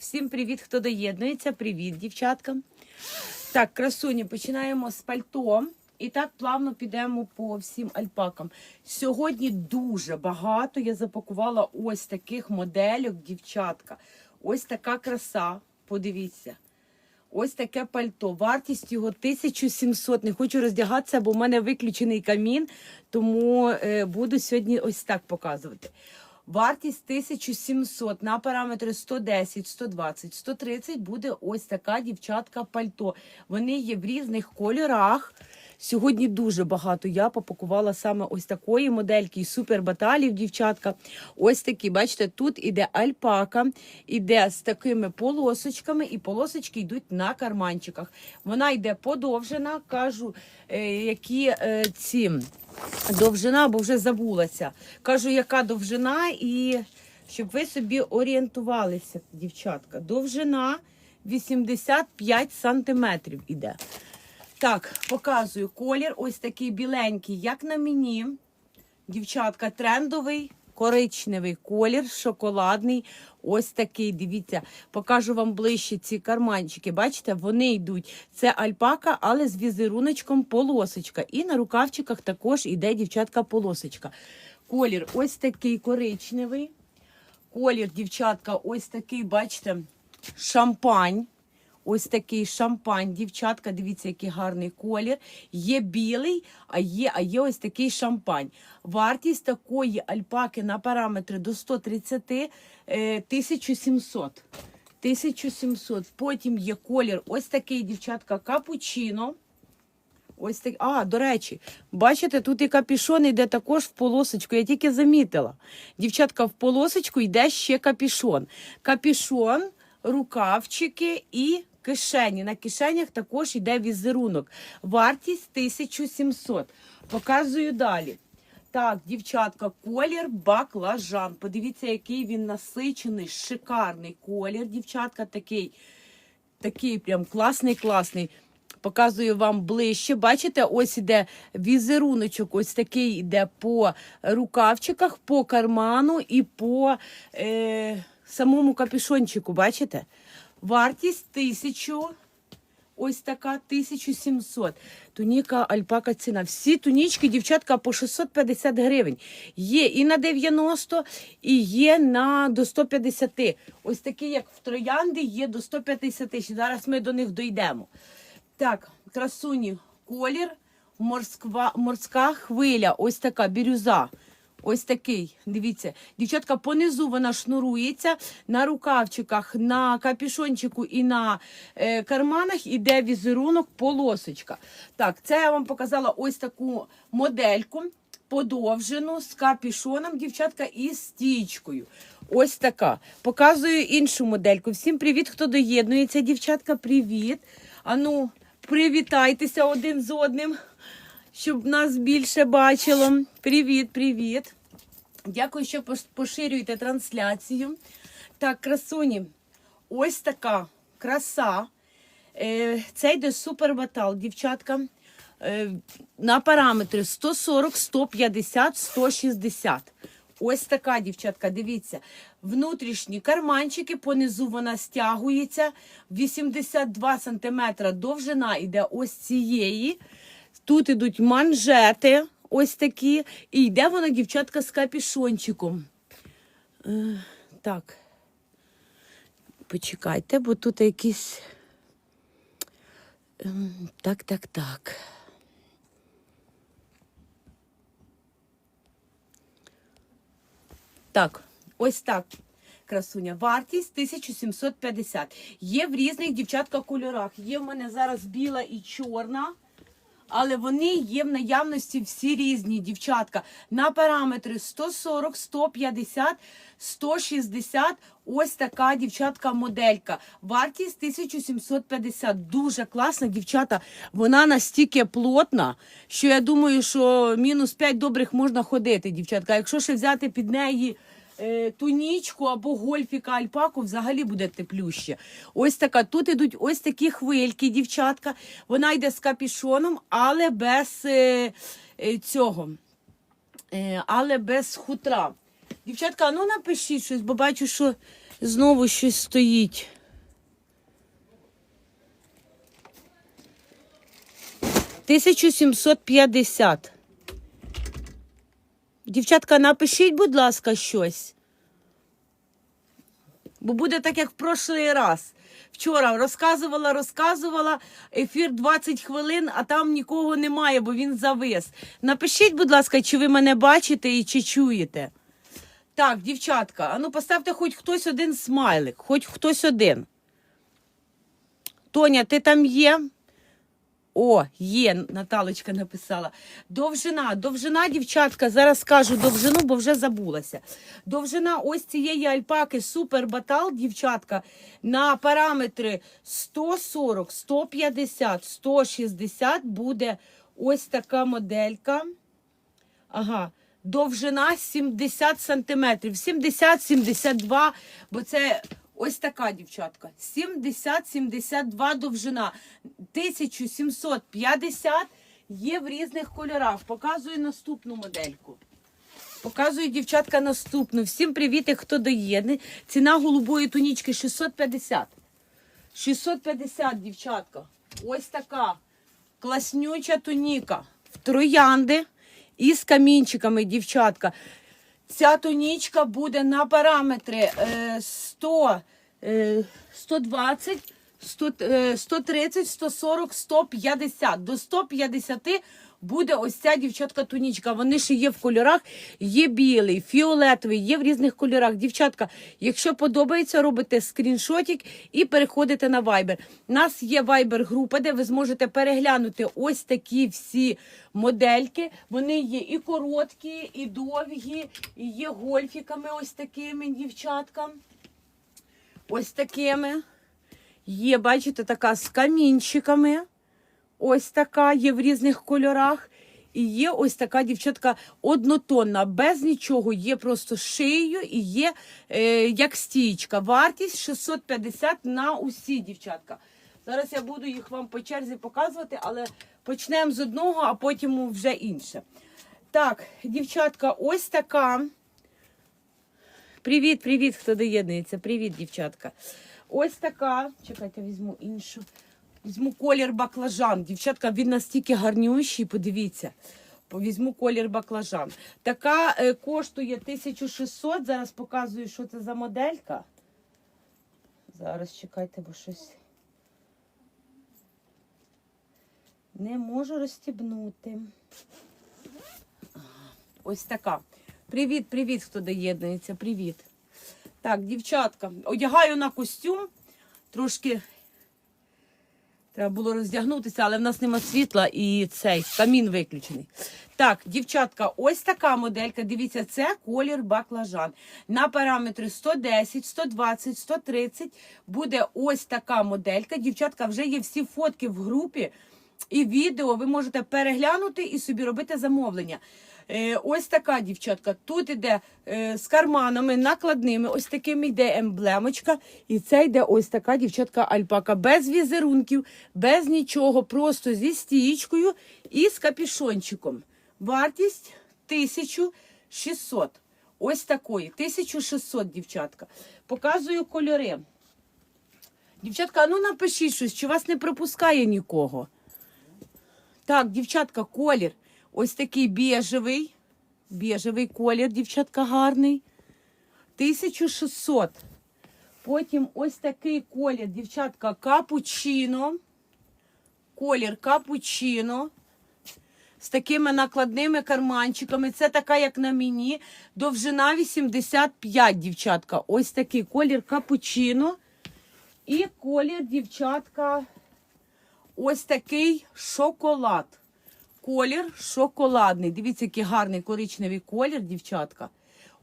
всім привіт, хто доєднується. Привіт, дівчатка. Так, красуні, починаємо з пальто. І так плавно підемо по всім альпакам. Сьогодні дуже багато я запакувала ось таких модельок, дівчатка. Ось така краса. Подивіться. Ось таке пальто. Вартість його 1700. Не хочу роздягатися, бо в мене виключений камін, тому е, буду сьогодні ось так показувати. Вартість 1700 на параметри 110, 120, 130 буде ось така дівчатка пальто. Вони є в різних кольорах. Сьогодні дуже багато я попакувала саме ось такої модельки, супер баталів, дівчатка. Ось такі, бачите, тут іде альпака, іде з такими полосочками, і полосочки йдуть на карманчиках. Вона йде подовжена, кажу, е, які е, ці довжина, бо вже забулася. Кажу, яка довжина, і щоб ви собі орієнтувалися, дівчатка. Довжина 85 сантиметрів іде. Так, показую колір. Ось такий біленький, як на мені. Дівчатка, трендовий, коричневий колір, шоколадний. Ось такий. Дивіться, покажу вам ближче ці карманчики. Бачите, вони йдуть. Це альпака, але з візеруночком полосочка. І на рукавчиках також іде дівчатка полосочка. Колір ось такий коричневий. Колір, дівчатка, ось такий, бачите, шампань. Ось такий шампань, дівчатка, дивіться, який гарний колір. Є білий, а є, а є ось такий шампань. Вартість такої альпаки на параметри до 130 е, 1700. 1700. Потім є колір ось такий, дівчатка, капучино. Ось так. А, до речі, бачите, тут і капішон йде також в полосочку. Я тільки замітила. Дівчатка, в полосочку йде ще капішон. Капішон, рукавчики і кишені. На кишенях також йде візерунок. Вартість 1700. Показую далі. Так, дівчатка, колір баклажан. Подивіться, який він насичений, шикарний колір. Дівчатка, такий, такий прям класний, класний. Показую вам ближче. Бачите, ось іде візеруночок, ось такий йде по рукавчиках, по карману і по е, самому капюшончику. Бачите? Вартість 1000, ось така 1700. Туніка, альпака ціна. Всі тунічки, дівчатка, по 650 гривень. Є і на 90, і є на до 150. Ось такі, як в троянди, є до 150. Зараз ми до них дійдемо. Так, красуні, колір, морськва, морська хвиля, ось така бірюза. Ось такий, дивіться, дівчатка, понизу вона шнурується на рукавчиках, на капішончику і на е, карманах іде візерунок полосочка. Так, це я вам показала ось таку модельку подовжену з капішоном, дівчатка, і стічкою. Ось така. Показую іншу модельку. Всім привіт, хто доєднується, дівчатка, привіт. Ану, привітайтеся один з одним щоб нас більше бачило. Привіт, привіт. Дякую, що поширюєте трансляцію. Так, красуні, ось така краса. Е, Це йде супер батал, дівчатка. Е, На параметри 140, 150, 160. Ось така, дівчатка, дивіться. Внутрішні карманчики, понизу вона стягується. 82 см довжина йде ось цієї. Тут ідуть манжети, ось такі. І йде вона, дівчатка, з капішончиком. Е, так. Почекайте, бо тут якісь. Ем, Так, так, так. Так, ось так. Красуня. Вартість 1750. Є в різних дівчатка кольорах. Є в мене зараз біла і чорна. Але вони є в наявності всі різні, дівчатка. На параметри 140, 150, 160. Ось така дівчатка моделька. Вартість 1750. Дуже класна, дівчата. Вона настільки плотна, що я думаю, що мінус 5 добрих можна ходити, дівчатка. Якщо ще взяти під неї тунічку або гольфіка альпаку, взагалі буде теплюще. Ось така. Тут ідуть ось такі хвильки, дівчатка. Вона йде з капішоном, але без е, е, цього. Е, але без хутра. Дівчатка, ну напишіть щось, бо бачу, що Знову щось стоїть. Тисячу сімсот п'ятдесят. Дівчатка, напишіть, будь ласка, щось. Бо буде так, як в прошлий раз. Вчора розказувала, розказувала, ефір 20 хвилин, а там нікого немає, бо він завис. Напишіть, будь ласка, чи ви мене бачите і чи чуєте. Так, дівчатка, а ну поставте хоч хтось один смайлик, хоч хтось один. Тоня, ти там є? О, є, Наталочка написала. Довжина, довжина, дівчатка, зараз скажу довжину, бо вже забулася. Довжина ось цієї альпаки Супер Батал, дівчатка, на параметри 140, 150, 160 буде ось така моделька. Ага. Довжина 70 сантиметрів. 70-72, бо це ось така дівчатка. 70-72 довжина. 1750 є в різних кольорах. Показую наступну модельку. Показую, дівчатка, наступну. Всім привіт, хто доєдне. Ціна голубої тунічки 650. 650, дівчатка. Ось така класнюча туніка. В троянди із камінчиками, дівчатка. Ця тунічка буде на параметри е, 100, е, 120, 100, е, 130, 140, 150. До 150 буде ось ця дівчатка тунічка. Вони ще є в кольорах. Є білий, фіолетовий, є в різних кольорах. Дівчатка, якщо подобається, робите скріншотик і переходите на Viber. У нас є Viber група, де ви зможете переглянути ось такі всі модельки. Вони є і короткі, і довгі, і є гольфіками ось такими дівчаткам. Ось такими. Є, бачите, така з камінчиками. Ось така є в різних кольорах. І є ось така дівчатка однотонна, без нічого. Є просто шиєю і є е, як стічка. Вартість 650 на усі дівчатка. Зараз я буду їх вам по черзі показувати, але почнемо з одного, а потім вже інше. Так, дівчатка, ось така. Привіт, привіт, хто доєднується. Привіт, дівчатка. Ось така. Чекайте, візьму іншу. Візьму колір баклажан. Дівчатка, він настільки гарнющий, подивіться. Візьму колір баклажан. Така е, коштує 1600. Зараз показую, що це за моделька. Зараз чекайте, бо щось. Не можу розстібнути. Ось така. Привіт, привіт, хто доєднується. Привіт. Так, дівчатка, одягаю на костюм. Трошки треба було роздягнутися, але в нас нема світла і цей камін виключений. Так, дівчатка, ось така моделька. Дивіться, це колір баклажан. На параметри 110, 120, 130 буде ось така моделька. Дівчатка, вже є всі фотки в групі і відео. Ви можете переглянути і собі робити замовлення. Е, ось така дівчатка. Тут іде е, з карманами накладними, ось такими йде емблемочка. І це йде ось така дівчатка альпака. Без візерунків, без нічого, просто зі стієчкою і з капішончиком. Вартість 1600. Ось такої. 1600, дівчатка. Показую кольори. Дівчатка, ну напишіть щось, чи вас не пропускає нікого. Так, дівчатка, колір. Ось такий біжевий. Біжевий колір, дівчатка, гарний. 1600. Потім ось такий колір, дівчатка, капучино. Колір капучино. З такими накладними карманчиками. Це така, як на мені. Довжина 85, дівчатка. Ось такий колір капучино. І колір, дівчатка, ось такий шоколад. Колір шоколадний. Дивіться, який гарний коричневий колір, дівчатка.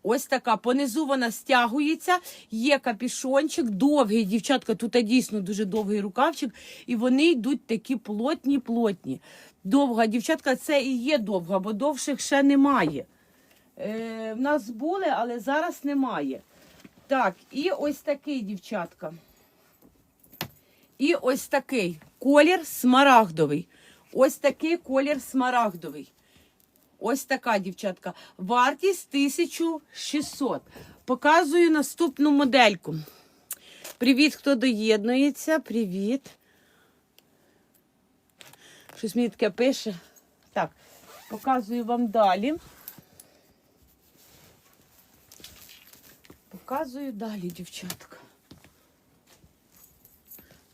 Ось така. Понизу вона стягується, є капішончик, довгий, дівчатка, тут дійсно дуже довгий рукавчик, і вони йдуть такі плотні-плотні. Довга, дівчатка, це і є довга, бо довших ще немає. Е, в нас були, але зараз немає. Так, і ось такий, дівчатка. І ось такий колір смарагдовий. Ось такий колір смарагдовий. Ось така, дівчатка. Вартість 1600. показую наступну модельку. Привіт, хто доєднується. Привіт. Щось мені таке пише. Так, показую вам далі. Показую далі, дівчатка.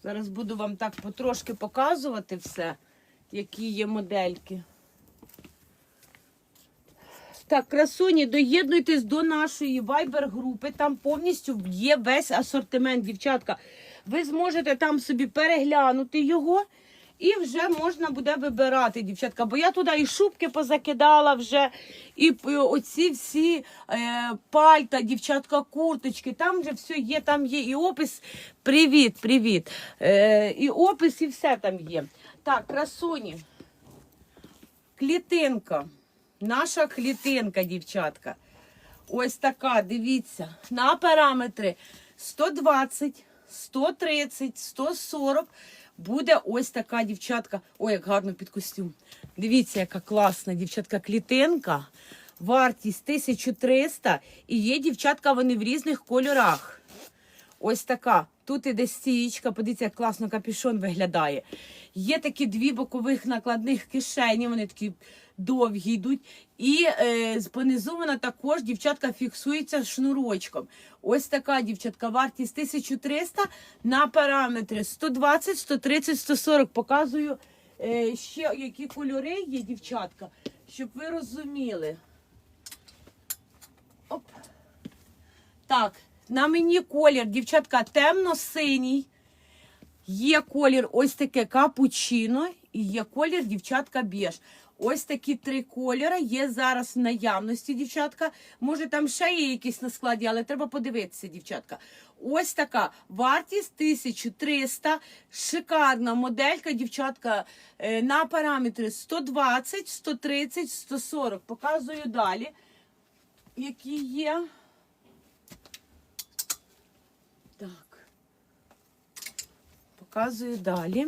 Зараз буду вам так потрошки показувати все, які є модельки. Так, красуні, доєднуйтесь до нашої вайбер-групи. Там повністю є весь асортимент, дівчатка. Ви зможете там собі переглянути його. І вже можна буде вибирати, дівчатка. Бо я туди і шубки позакидала вже, і оці всі е, пальта, дівчатка, курточки. Там вже все є, там є і опис. Привіт, привіт. Е, і опис, і все там є. Так, красуні. Клітинка. Наша клітинка, дівчатка. Ось така, дивіться, на параметри 120, 130, 140 буде ось така дівчатка. Ой, як гарно під костюм. Дивіться, яка класна дівчатка клітинка. Вартість 1300 і є дівчатка, вони в різних кольорах. Ось така. Тут іде стієчка, подивіться, як класно капюшон виглядає. Є такі дві бокових накладних кишені, вони такі довгі йдуть. І е, понизу вона також, дівчатка, фіксується шнурочком. Ось така дівчатка, вартість 1300 на параметри 120, 130, 140. Показую е, ще які кольори є, дівчатка, щоб ви розуміли. Оп. Так, на мені колір, дівчатка, темно-синій. Є колір ось таке капучино і є колір, дівчатка, біж. Ось такі три кольори є зараз в наявності, дівчатка. Може, там ще є якісь на складі, але треба подивитися, дівчатка. Ось така вартість 1300. Шикарна моделька, дівчатка, е, на параметри 120, 130, 140. Показую далі, які є. Так. Показую далі.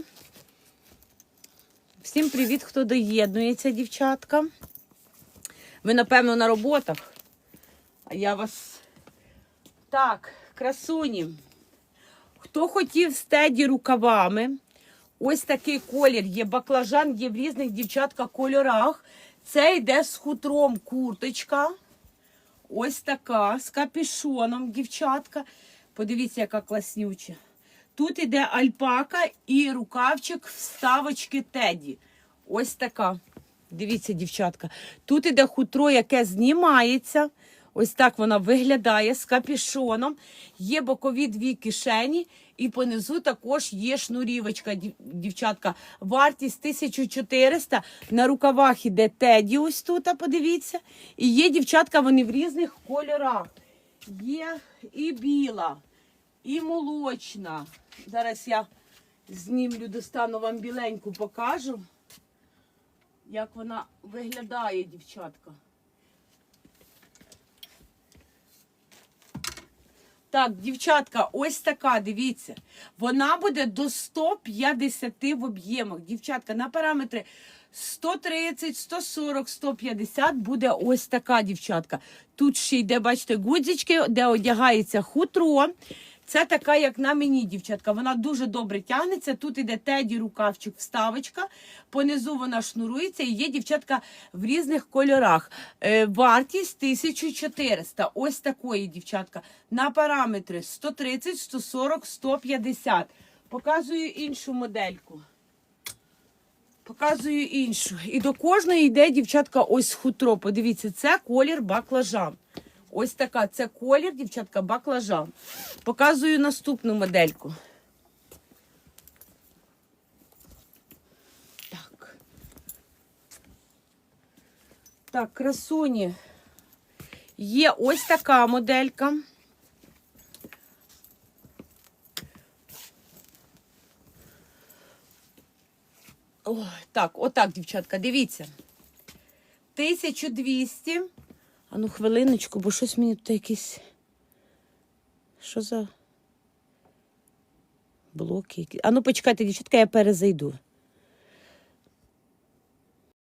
Всім привіт, хто доєднується, дівчатка. Ви, напевно, на роботах. А я вас. Так, красуні. Хто хотів стеді рукавами, ось такий колір є баклажан, є в різних дівчатка кольорах. Це йде з хутром курточка. Ось така, з капюшоном, дівчатка. Подивіться, яка класнюча. Тут іде альпака і рукавчик вставочки Теді. Ось така. Дивіться, дівчатка. Тут іде хутро, яке знімається. Ось так вона виглядає з капюшоном. Є бокові дві кишені, і понизу також є шнурівочка, дівчатка. Вартість 1400. На рукавах іде Теді. Ось тут, подивіться. І є дівчатка, вони в різних кольорах. Є і біла, і молочна. Зараз я знімлю, достану вам біленьку, покажу, як вона виглядає, дівчатка. Так, дівчатка, ось така, дивіться. Вона буде до 150 в об'ємах. Дівчатка, на параметри 130, 140, 150 буде ось така дівчатка. Тут ще йде, бачите, гудзички, де одягається хутро. Це така, як на мені, дівчатка. Вона дуже добре тягнеться. Тут іде теді, рукавчик, вставочка. Понизу вона шнурується і є дівчатка в різних кольорах. Е, вартість 1400. Ось такої, дівчатка. На параметри 130, 140, 150. Показую іншу модельку. Показую іншу. І до кожної йде, дівчатка, ось хутро. Подивіться, це колір баклажан. Ось така, це колір, дівчатка, баклажан. Показую наступну модельку. Так. Так, красуні. Є ось така моделька. Ой, так, отак, дівчатка, дивіться. 1200. А ну, хвилиночку, бо щось мені тут якісь. Що за блоки? Ану, ну, почекайте, дівчатка, я перезайду.